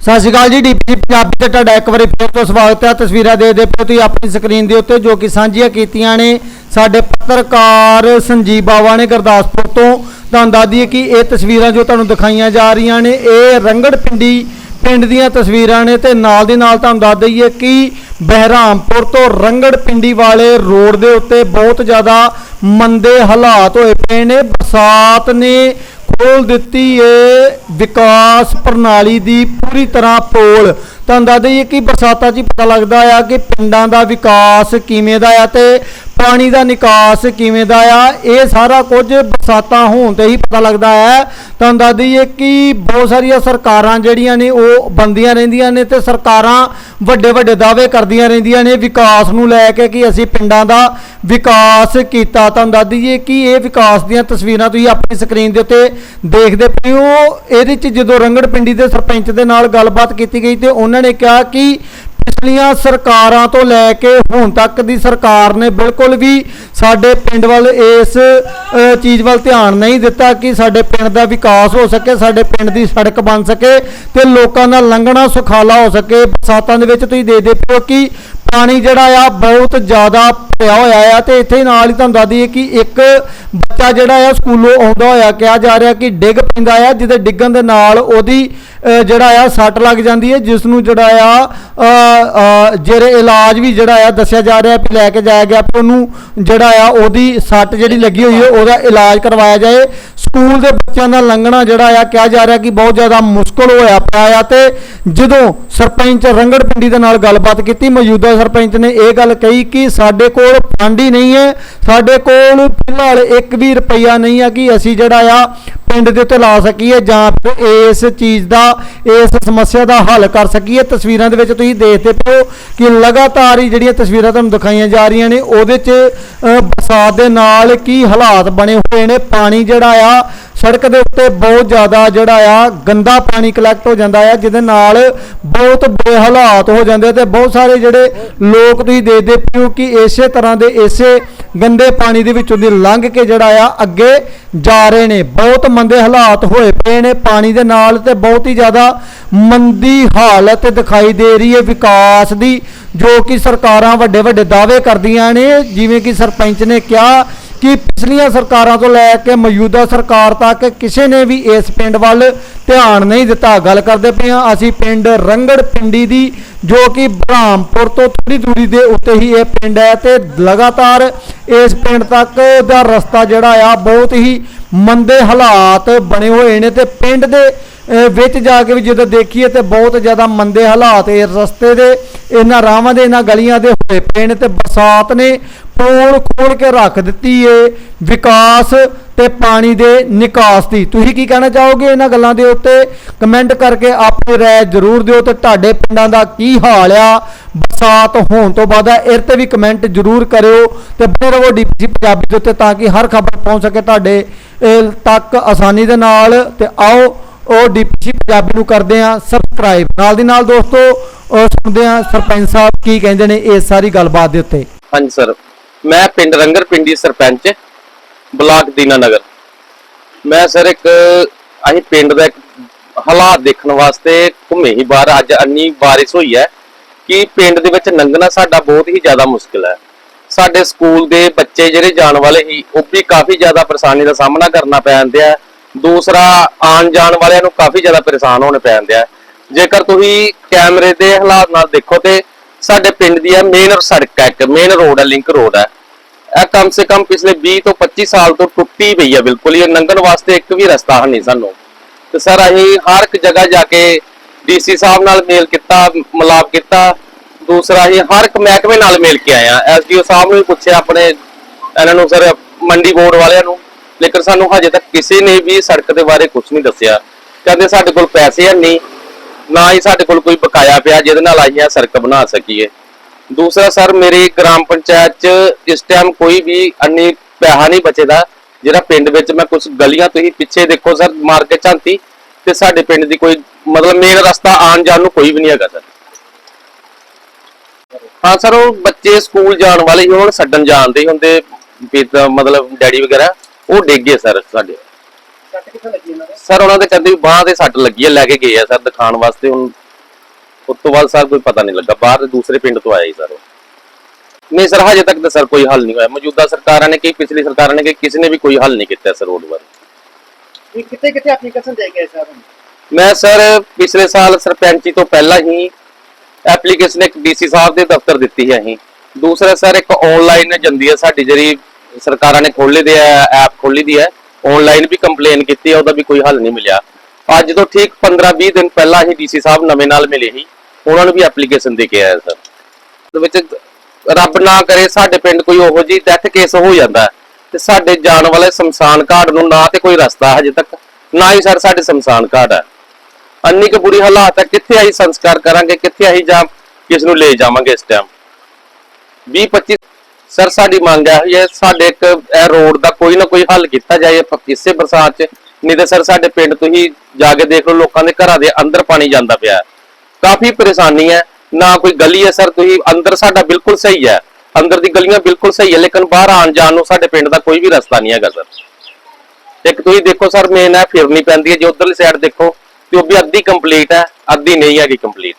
ਸਤਿ ਸ਼੍ਰੀ ਅਕਾਲ ਜੀ ਡੀਪੀ ਪੰਜਾਬੀ ਤੇ ਤੁਹਾਡਾ ਇੱਕ ਵਾਰੀ ਫਿਰ ਤੋਂ ਸਵਾਗਤ ਹੈ। ਤਸਵੀਰਾਂ ਦੇ ਦੇ ਪਏ ਤੁਸੀਂ ਆਪਣੀ ਸਕਰੀਨ ਦੇ ਉੱਤੇ ਜੋ ਕਿ ਸਾਂਝੀਆਂ ਕੀਤੀਆਂ ਨੇ ਸਾਡੇ ਪੱਤਰਕਾਰ ਸੰਜੀਵ ਬਾਵਾ ਨੇ ਗੁਰਦਾਸਪੁਰ ਤੋਂ। ਤੁਹਾਨੂੰ ਦੱਸ ਦਈਏ ਕਿ ਇਹ ਤਸਵੀਰਾਂ ਜੋ ਤੁਹਾਨੂੰ ਦਿਖਾਈਆਂ ਜਾ ਰਹੀਆਂ ਨੇ, ਇਹ ਰੰਗੜ ਪਿੰਡੀ, ਪਿੰਡ ਦੀਆਂ ਤਸਵੀਰਾਂ ਨੇ ਤੇ ਨਾਲ ਦੀ ਨਾਲ ਤੁਹਾਨੂੰ ਦੱਸ ਦਈਏ ਕਿ ਬਹਿਰਾਮਪੁਰ ਤੋਂ ਰੰਗੜ ਪਿੰਡੀ ਵਾਲੇ ਰੋਡ ਦੇ ਉੱਤੇ ਬਹੁਤ ਜ਼ਿਆਦਾ ਮੰਦੇ ਹਾਲਾਤ ਹੋਏ ਪਏ ਨੇ। ਬਰਸਾਤ ਨੇ ਖੋਲ ਦਿੱਤੀ ਏ ਵਿਕਾਸ ਪ੍ਰਣਾਲੀ ਦੀ ਪੂਰੀ ਤਰ੍ਹਾਂ ਪੋਲ। ਤੁਹਾਨੂੰ ਦੱਸ ਦਈਏ ਕਿ ਬਰਸਾਤਾਂ 'ਚ ਹੀ ਪਤਾ ਲੱਗਦਾ ਆ ਕਿ ਪਿੰਡਾਂ ਦਾ ਵਿਕਾਸ ਕਿਵੇਂ ਦਾ ਆ ਤੇ ਪਾਣੀ ਦਾ ਨਿਕਾਸ ਕਿਵੇਂ ਦਾ ਆ, ਇਹ ਸਾਰਾ ਕੁਝ ਬਰਸਾਤਾਂ ਹੋਣ ਤੇ ਹੀ ਪਤਾ ਲੱਗਦਾ ਹੈ। ਤੁਹਾਨੂੰ ਦੱਸ ਦਈਏ ਕਿ ਬਹੁਤ ਸਾਰੀਆਂ ਸਰਕਾਰਾਂ ਜਿਹੜੀਆਂ ਨੇ, ਉਹ ਬੰਦੀਆਂ ਰਹਿੰਦੀਆਂ ਨੇ ਤੇ ਸਰਕਾਰਾਂ ਵੱਡੇ ਵੱਡੇ ਦਾਅਵੇ ਕਰਦੀਆਂ ਰਹਿੰਦੀਆਂ ਨੇ ਵਿਕਾਸ ਨੂੰ ਲੈ ਕੇ ਕਿ ਅਸੀਂ ਪਿੰਡਾਂ ਦਾ ਵਿਕਾਸ ਕੀਤਾ। ਤੁਹਾਨੂੰ ਦੱਸ ਦਈਏ ਕਿ ਇਹ ਵਿਕਾਸ ਦੀਆਂ ਤਸਵੀਰਾਂ ਤੁਸੀਂ ਆਪਣੀ ਸਕਰੀਨ ਦੇ ਉੱਤੇ ਦੇਖਦੇ ਪਏ ਹੋ। ਇਹਦੇ ਚ ਜਦੋਂ ਰੰਗੜ ਪਿੰਡੀ ਦੇ ਸਰਪੰਚ ਦੇ ਨਾਲ ਗੱਲਬਾਤ ਕੀਤੀ ਗਈ ਤੇ ਉਹਨਾਂ ਨੇ ਕਿਹਾ ਕਿ ਪਿਛਲੀਆਂ ਸਰਕਾਰਾਂ ਤੋਂ ਲੈ ਕੇ ਹੁਣ ਤੱਕ ਦੀ ਸਰਕਾਰ ਨੇ ਬਿਲਕੁਲ ਵੀ ਸਾਡੇ ਪਿੰਡ ਵੱਲ ਇਸ ਚੀਜ਼ ਵੱਲ ਧਿਆਨ ਨਹੀਂ ਦਿੱਤਾ ਕਿ ਸਾਡੇ ਪਿੰਡ ਦਾ ਵਿਕਾਸ ਹੋ ਸਕੇ, ਸਾਡੇ ਪਿੰਡ ਦੀ ਸੜਕ ਬਣ ਸਕੇ ਤੇ ਲੋਕਾਂ ਦਾ ਲੰਘਣਾ ਸੁਖਾਲਾ ਹੋ ਸਕੇ। ਬਰਸਾਤਾਂ ਦੇ ਵਿੱਚ ਤੁਸੀਂ ਦੇਖਦੇ ਪਏ ਹੋ ਕਿ ਪਾਣੀ ਜਿਹੜਾ ਆ ਬਹੁਤ ਜ਼ਿਆਦਾ ਭਰਿਆ ਹੋਇਆ ਆ ਤੇ ਇੱਥੇ ਨਾਲ ਹੀ ਤੁਹਾਨੂੰ ਦੱਸ ਦਈਏ ਕਿ ਇੱਕ ਬੱਚਾ ਜਿਹੜਾ ਆ ਸਕੂਲੋਂ ਆਉਂਦਾ ਹੋਇਆ, ਕਿਹਾ ਜਾ ਰਿਹਾ ਕਿ ਡਿੱਗ ਪੈਂਦਾ ਆ, ਜਿਹਦੇ ਡਿੱਗਣ ਦੇ ਨਾਲ ਉਹਦੀ ਜਿਹੜਾ ਆ ਸੱਟ ਲੱਗ ਜਾਂਦੀ ਹੈ ਜਿਸ ਨੂੰ ਜਿਹੜਾ ਆ ਅ, ਜਿਹੜੇ ਇਲਾਜ ਵੀ ਜਿਹੜਾ ਆ ਦੱਸਿਆ ਜਾ ਰਿਹਾ ਵੀ ਲੈ ਕੇ ਜਾਇਆ ਗਿਆ ਵੀ ਉਹਨੂੰ ਜਿਹੜਾ ਆ ਉਹਦੀ ਸੱਟ ਜਿਹੜੀ ਲੱਗੀ ਹੋਈ ਹੈ ਉਹਦਾ ਇਲਾਜ ਕਰਵਾਇਆ ਜਾਏ। ਸਕੂਲ ਦੇ ਬੱਚਿਆਂ ਦਾ ਲੰਘਣਾ ਜਿਹੜਾ ਆ ਕਿਹਾ ਜਾ ਰਿਹਾ ਕਿ ਬਹੁਤ ਜ਼ਿਆਦਾ ਮੁਸ਼ਕਲ ਹੋਇਆ ਪਿਆ ਆ ਤੇ ਜਦੋਂ ਸਰਪੰਚ ਰੰਗੜ ਪਿੰਡੀ ਦੇ ਨਾਲ ਗੱਲਬਾਤ ਕੀਤੀ ਮੌਜੂਦਾ ਸਰਪੰਚ ਨੇ ਇਹ ਗੱਲ ਕਹੀ ਕਿ ਸਾਡੇ ਕੋਲ ਫੰਡ ਹੀ ਨਹੀਂ ਹੈ ਸਾਡੇ ਕੋਲ ਫਿਲਹਾਲ ਇੱਕ ਵੀ ਰੁਪਈਆ ਨਹੀਂ ਆ ਕਿ ਅਸੀਂ ਜਿਹੜਾ ਆ ਪਿੰਡ ਦੇ ਉੱਤੇ ਲਾ ਸਕੀਏ ਜਾਂ ਫਿਰ ਇਸ ਚੀਜ਼ ਦਾ, ਇਸ ਸਮੱਸਿਆ ਦਾ ਹੱਲ ਕਰ ਸਕੀਏ। ਤਸਵੀਰਾਂ ਦੇ ਵਿੱਚ ਤੁਸੀਂ ਦੇਖਦੇ ਪਏ ਹੋ ਕਿ ਲਗਾਤਾਰ ਹੀ ਜਿਹੜੀਆਂ ਤਸਵੀਰਾਂ ਤੁਹਾਨੂੰ ਦਿਖਾਈਆਂ ਜਾ ਰਹੀਆਂ ਨੇ, ਉਹਦੇ 'ਚ ਬਰਸਾਤ ਦੇ ਨਾਲ ਕੀ ਹਾਲਾਤ ਬਣੇ ਹੋਏ ਨੇ। ਪਾਣੀ ਜਿਹੜਾ ਆ ਸੜਕ ਦੇ ਉੱਤੇ ਬਹੁਤ ਜ਼ਿਆਦਾ ਜਿਹੜਾ ਆ ਗੰਦਾ ਪਾਣੀ ਕਲੈਕਟ ਹੋ ਜਾਂਦਾ ਆ, ਜਿਹਦੇ ਨਾਲ ਬਹੁਤ ਬੁਰੇ ਹਾਲਾਤ ਹੋ ਜਾਂਦੇ ਤੇ ਬਹੁਤ ਸਾਰੇ ਜਿਹੜੇ ਲੋਕ ਤੁਸੀਂ ਦੇਖਦੇ ਪਿਓ ਕਿ ਇਸੇ ਤਰ੍ਹਾਂ ਦੇ ਇਸੇ ਗੰਦੇ ਪਾਣੀ ਦੇ ਵਿੱਚੋਂ ਦੀ ਲੰਘ ਕੇ ਜਿਹੜਾ ਆ ਅੱਗੇ ਜਾ ਰਹੇ ਨੇ। ਬਹੁਤ ਮੰਦੇ ਹਾਲਾਤ ਹੋਏ ਪਏ ਨੇ ਪਾਣੀ ਦੇ ਨਾਲ ਤੇ ਬਹੁਤ ਹੀ ਜ਼ਿਆਦਾ ਮੰਦੀ ਹਾਲਤ ਦਿਖਾਈ ਦੇ ਰਹੀ ਹੈ ਵਿਕਾਸ ਦੀ, ਜੋ ਕਿ ਸਰਕਾਰਾਂ ਵੱਡੇ ਵੱਡੇ ਦਾਅਵੇ ਕਰਦੀਆਂ ਨੇ, ਜਿਵੇਂ ਕਿ ਸਰਪੰਚ ਨੇ ਕਿਹਾ ਕਿ ਪਿਛਲੀਆਂ ਸਰਕਾਰਾਂ ਤੋਂ ਲੈ ਕੇ ਮੌਜੂਦਾ ਸਰਕਾਰ ਤੱਕ ਕਿਸੇ ਨੇ ਵੀ ਇਸ ਪਿੰਡ ਵੱਲ ਧਿਆਨ ਨਹੀਂ ਦਿੱਤਾ। ਗੱਲ ਕਰਦੇ ਪਏ ਹਾਂ, ਅਸੀਂ ਪਿੰਡ ਰੰਗੜ ਪਿੰਡੀ ਦੀ, ਜੋ ਕਿ ਬ੍ਰਹਮਪੁਰ ਤੋਂ ਥੋੜੀ ਦੂਰੀ ਦੇ ਉੱਤੇ ਹੀ ਇਹ ਪਿੰਡ ਹੈ ਤੇ ਲਗਾਤਾਰ ਇਸ ਪਿੰਡ ਤੱਕ ਦਾ ਰਸਤਾ ਜਿਹੜਾ ਆ, ਬਹੁਤ ਹੀ ਮੰਦੇ ਹਾਲਾਤ ਬਣੇ ਹੋਏ ਨੇ ਤੇ ਪਿੰਡ ਦੇ ਵਿੱਚ ਜਾ ਕੇ ਵੀ ਜਦੋਂ ਦੇਖੀਏ ਤੇ ਬਹੁਤ ਜ਼ਿਆਦਾ ਮੰਦੇ ਹਾਲਾਤ ਇਹ ਰਸਤੇ ਦੇ, ਇਹਨਾਂ ਰਾਹਾਂ ਦੇ, ਇਹਨਾਂ ਗਲੀਆਂ ਦੇ ਹੋਏ ਪਿੰਡ ਨੇ ਤੇ ਬਰਸਾਤ ਨੇ ਪੋਲ ਖੋਲ ਕੇ ਰੱਖ ਦਿੱਤੀ ਏ ਵਿਕਾਸ ਤੇ ਪਾਣੀ ਦੇ ਨਿਕਾਸ ਦੀ। ਤੁਸੀਂ ਕੀ ਕਹਿਣਾ ਚਾਹੋਗੇ ਇਹਨਾਂ ਗੱਲਾਂ ਦੇ ਉੱਤੇ? ਕਮੈਂਟ ਕਰਕੇ ਆਪਣੀ ਰਾਏ ਜ਼ਰੂਰ ਦਿਓ ਤੇ ਤੁਹਾਡੇ ਪਿੰਡਾਂ ਦਾ ਕੀ ਹਾਲ ਆ? ਬਰਸਾਤ ਹੋਣ ਤੋਂ ਬਾਅਦ ਇਹ ਤੇ ਵੀ ਕਮੈਂਟ ਜ਼ਰੂਰ ਕਰਿਓ ਤੇ ਬਣੇ ਰਹੋ ਡੀਪੀ ਪੰਜਾਬੀ ਦੇ ਉੱਤੇ ਤਾਂ ਕਿ ਹਰ ਖਬਰ ਪਹੁੰਚ ਸਕੇ ਤੁਹਾਡੇ ਤੱਕ ਆਸਾਨੀ ਦੇ ਨਾਲ ਤੇ ਆਓ ਉਹ ਡੀਪੀ ਪੰਜਾਬੀ ਨੂੰ ਕਰਦੇ ਆ ਸਬਸਕ੍ਰਾਈਬ ਨਾਲ ਦੀ ਨਾਲ ਦੋਸਤੋ ਸੁਣਦੇ ਆ ਸਰਪੰਚ ਸਾਹਿਬ ਕੀ ਕਹਿੰਦੇ ਨੇ ਇਸ ਸਾਰੀ ਗੱਲਬਾਤ ਦੇ ਉੱਤੇ। ਹਾਂਜੀ ਸਰ, ਮੈਂ ਪਿੰਡ ਰੰਗਰ ਪਿੰਡੀ ਸਰਪੰਚ, ਬਲਾਕ ਦੀਨਾ ਨਗਰ। ਮੈਂ ਸਰ ਇੱਕ ਅਸੀਂ ਪਿੰਡ ਦਾ ਇੱਕ ਹਾਲਾਤ ਦੇਖਣ ਵਾਸਤੇ ਘੁੰਮੇ ਹੀ ਬਾਹਰ। ਅੱਜ ਅੰਨੀ ਬਾਰਿਸ਼ ਹੋਈ ਹੈ ਕਿ ਪਿੰਡ ਦੇ ਵਿੱਚ ਲੰਘਣਾ ਸਾਡਾ ਬਹੁਤ ਹੀ ਜ਼ਿਆਦਾ ਮੁਸ਼ਕਿਲ ਹੈ। ਸਾਡੇ ਸਕੂਲ ਦੇ ਬੱਚੇ ਜਿਹੜੇ ਜਾਣ ਵਾਲੇ ਸੀ, ਉਹ ਵੀ ਕਾਫੀ ਜ਼ਿਆਦਾ ਪਰੇਸ਼ਾਨੀ ਦਾ ਸਾਹਮਣਾ ਕਰਨਾ ਪੈਂਦਾ ਹੈ ਦੂਸਰਾ, ਆਉਣ ਜਾਣ ਵਾਲਿਆਂ ਨੂੰ ਕਾਫੀ ਜ਼ਿਆਦਾ ਪਰੇਸ਼ਾਨ ਹੋਣੇ ਪੈਂਦੇ ਆ। ਜੇਕਰ ਤੁਸੀਂ ਕੈਮਰੇ ਦੇ ਹਾਲਾਤ ਨਾਲ ਦੇਖੋ ਤੇ ਸਾਡੇ ਪਿੰਡ ਦੀ ਹੈ ਮੇਨ ਸੜਕ ਹੈ ਇੱਕ ਮੇਨ ਰੋਡ ਹੈ ਲਿੰਕ ਰੋਡ ਹੈ ਇਹ ਕਮ ਸੇ ਕਮ ਪਿਛਲੇ 20 ਤੋਂ 25 ਸਾਲ ਤੋਂ ਟੁੱਟੀ ਪਈ ਹੈ ਬਿਲਕੁਲ, ਇਹ ਲੰਘਣ ਵਾਸਤੇ ਇੱਕ ਵੀ ਰਸਤਾ ਨਹੀਂ ਸਾਨੂੰ। ਤੇ ਸਰ, ਅਸੀਂ ਹਰ ਇੱਕ ਜਗ੍ਹਾ ਜਾ ਕੇ ਡੀਸੀ ਸਾਹਿਬ ਨਾਲ ਮੇਲ ਕੀਤਾ, ਮਲਾਪ ਕੀਤਾ। ਦੂਸਰਾ ਅਸੀਂ ਹਰ ਇੱਕ ਮਹਿਕਮੇ ਨਾਲ ਮਿਲ ਕੇ ਆਏ ਆ ਐਸਡੀਓ ਸਾਹਿਬ ਨੂੰ ਵੀ ਪੁੱਛਿਆ ਆਪਣੇ, ਇਹਨਾਂ ਨੂੰ ਸਰ, ਮੰਡੀ ਬੋਰਡ ਵਾਲਿਆਂ ਨੂੰ। ਲੇਕਿਨ ਸਾਨੂੰ ਹਜੇ ਤੱਕ ਕਿਸੇ ਨੇ ਵੀ ਸੜਕ ਦੇ ਬਾਰੇ ਕੁਝ ਨਹੀਂ ਦੱਸਿਆ। ਕਹਿੰਦੇ ਸਾਡੇ ਕੋਲ ਪੈਸੇ ਨਹੀਂ। ਨਾ ਹੀ ਸਾਡੇ ਕੋਲ ਕੋਈ ਬਕਾਇਆ ਪਿਆ, ਜਿਹਦੇ ਨਾਲ ਅਸੀਂ ਸੜਕ ਬਣਾ ਸਕੀਏ। ਦੂਸਰਾ ਸਰ, ਮੇਰੀ ਗ੍ਰਾਮ ਪੰਚਾਇਤ ਚ ਇਸ ਟਾਈਮ ਕੋਈ ਵੀ ਅੰਨੀ ਪੈਸਾ ਨਹੀਂ ਬਚੇਦਾ, ਜਿਹੜਾ ਪਿੰਡ ਵਿੱਚ ਮੈਂ ਕੁਝ ਗਲੀਆਂ ਤੁਸੀਂ ਪਿੱਛੇ ਦੇਖੋ ਸਰ ਮਾਰ ਕੇ ਝਾਂਤੀ, ਤੇ ਸਾਡੇ ਪਿੰਡ ਦੀ ਕੋਈ, ਮਤਲਬ ਮੇਨ ਰਸਤਾ ਆਉਣ ਜਾਣ ਨੂੰ ਕੋਈ ਵੀ ਨਹੀਂ ਹੈਗਾ ਸਰ। ਹਾਂ ਸਰ ਉਹ ਬੱਚੇ ਸਕੂਲ ਜਾਣ ਵਾਲੇ ਸੀ ਉਹਨਾਂ ਛੱਡਣ ਜਾਣਦੇ ਹੀ ਹੁੰਦੇ ਪਿਤਾ ਮਤਲਬ ਡੈਡੀ ਵਗੈਰਾ ਉਹ ਡਿੱਗ ਸਰ ਸਾਡੇ। ਸੱਟ ਕਿੱਥੇ ਲੱਗੀ ਇਹਨਾਂ ਦੇ? ਸਰ ਉਹਨਾਂ ਦੇ ਕਹਿੰਦੇ ਵੀ ਬਾਹ ਤੇ ਸੱਟ ਲੱਗੀ ਹੈ ਲੈ ਕੇ ਗਏ ਆ ਸਰ ਦਿਖਾਉਣ ਵਾਸਤੇ ਹੁਣ ਉਸ ਤੋਂ ਬਾਅਦ ਸਰ ਕੋਈ ਪਤਾ ਨਹੀਂ ਲੱਗਾ ਬਾਹਰ ਦੂਸਰੇ ਪਿੰਡ ਤੋਂ ਆਇਆ ਜੀ ਸਰ ਉਹ। ਨਹੀਂ ਸਰ ਹਜੇ ਤੱਕ ਤਾਂ ਸਰ ਕੋਈ ਹੱਲ ਨਹੀਂ ਹੋਇਆ। ਮੌਜੂਦਾ ਸਰਕਾਰਾਂ ਨੇ ਕੀ ਪਿਛਲੀ ਸਰਕਾਰਾਂ ਨੇ ਕੀ ਕਿਸੇ ਨੇ ਵੀ ਕੋਈ ਹੱਲ ਨਹੀਂ ਕੀਤਾ ਸਰ ਰੋਡ ਬਾਰੇ ਇਹ ਕਿਤੇ ਕਿਤੇ ਐਪਲੀਕੇਸ਼ਨ ਦੇ ਗਏ ਸਰ? ਮੈਂ ਸਰ ਪਿਛਲੇ ਸਾਲ ਸਰਪੰਚੀ ਤੋਂ ਪਹਿਲਾਂ ਹੀ ਐਪਲੀਕੇਸ਼ਨ ਇੱਕ ਡੀਸੀ ਸਾਹਿਬ ਦੇ ਦਫ਼ਤਰ ਦਿੱਤੀ ਹੈ ਅਸੀਂ। ਦੂਸਰਾ ਸਰ, ਇੱਕ ਆਨਲਾਈਨ ਜਾਂਦੀ ਹੈ ਸਾਡੀ ਜਿਹੜੀ ਸਰਕਾਰਾਂ ਨੇ ਖੋਲ੍ਹੀ ਦੀ ਐਪ ਖੋਲ੍ਹੀ ਦੀ ਹੈ। ਆਨਲਾਈਨ ਵੀ ਕੰਪਲੇਨ ਕੀਤੀ ਹੈ, ਉਹਦਾ ਵੀ ਕੋਈ ਹੱਲ ਨਹੀਂ ਮਿਲਿਆ। ਅੱਜ ਤੋਂ ਠੀਕ 15-20 ਦਿਨ ਪਹਿਲਾਂ ਹੀ ਡੀਸੀ ਸਾਹਿਬ ਨਵੇਂ ਨਾਲ ਮਿਲੇ ਸੀ। ਉਹਨਾਂ ਨੂੰ ਵੀ ਐਪਲੀਕੇਸ਼ਨ ਦੇ ਕੇ ਆਇਆ ਸਰ। ਉਹਦੇ ਵਿੱਚ ਰੱਬ ਨਾ ਕਰੇ, ਸਾਡੇ ਪਿੰਡ ਕੋਈ ਉਹੋ ਜਿਹੀ ਡੈਥ ਕੇਸ ਹੋ ਜਾਂਦਾ ਤੇ ਸਾਡੇ ਜਾਣ ਵਾਲੇ ਸ਼ਮਸ਼ਾਨ ਘਾਟ ਨੂੰ ਨਾ ਤੇ ਕੋਈ ਰਸਤਾ ਹਜੇ ਤੱਕ। ਨਾ ਹੀ ਸਰ, ਸਾਡੇ ਸ਼ਮਸ਼ਾਨ ਘਾਟ ਹੈ। ਅੰਨੀ ਕੁ ਬੁਰੀ ਹਾਲਾਤ ਹੈ, ਕਿੱਥੇ ਆਈ ਸੰਸਕਾਰ ਕਰਾਂਗੇ, ਕਿੱਥੇ ਆਈ ਜਾਂ ਕਿਸ ਨੂੰ ਲੈ ਜਾਵਾਂਗੇ ਇਸ ਟਾਈਮ 20 25 ਸਰ, ਸਾਡੀ ਮੰਗ ਹੈ ਇਹ ਸਾਡੇ ਇੱਕ ਇਹ ਰੋਡ ਦਾ ਕੋਈ ਨਾ ਕੋਈ ਹੱਲ ਕੀਤਾ ਜਾਏ ਪ- ਬਰਸਾਤ 'ਚ, ਨਹੀਂ ਤੇ ਸਰ ਸਾਡੇ ਪਿੰਡ ਤੋਂ ਜਾ ਕੇ ਦੇਖ ਲਓ, ਲੋਕਾਂ ਦੇ ਘਰਾਂ ਦੇ ਅੰਦਰ ਪਾਣੀ ਜਾਂਦਾ ਪਿਆ ਕਾਫੀ ਪਰੇਸ਼ਾਨੀ ਹੈ, ਨਾ ਕੋਈ ਗਲੀ ਹੈ ਸਰ, ਤੁਸੀਂ ਅੰਦਰ ਸਾਡਾ ਬਿਲਕੁਲ ਸਹੀ ਹੈ। ਅੰਦਰ ਦੀ ਗਲੀਆਂ ਬਿਲਕੁਲ ਸਹੀ ਹੈ, ਲੇਕਿਨ ਬਾਹਰ ਆਉਣ ਜਾਣ ਨੂੰ ਸਾਡੇ ਪਿੰਡ ਦਾ ਕੋਈ ਵੀ ਰਸਤਾ ਨਹੀਂ ਹੈਗਾ ਸਰ। ਇੱਕ ਤੁਸੀਂ ਦੇਖੋ ਸਰ ਮੇਨ ਹੈ, ਫਿਰਨੀ ਪੈਂਦੀ ਹੈ, ਜੇ ਉਧਰਲੀ ਸਾਈਡ ਦੇਖੋ ਤੇ ਉਹ ਵੀ ਅੱਧੀ ਕੰਪਲੀਟ ਹੈ ਅੱਧੀ ਨਹੀਂ ਹੈਗੀ ਕੰਪਲੀਟ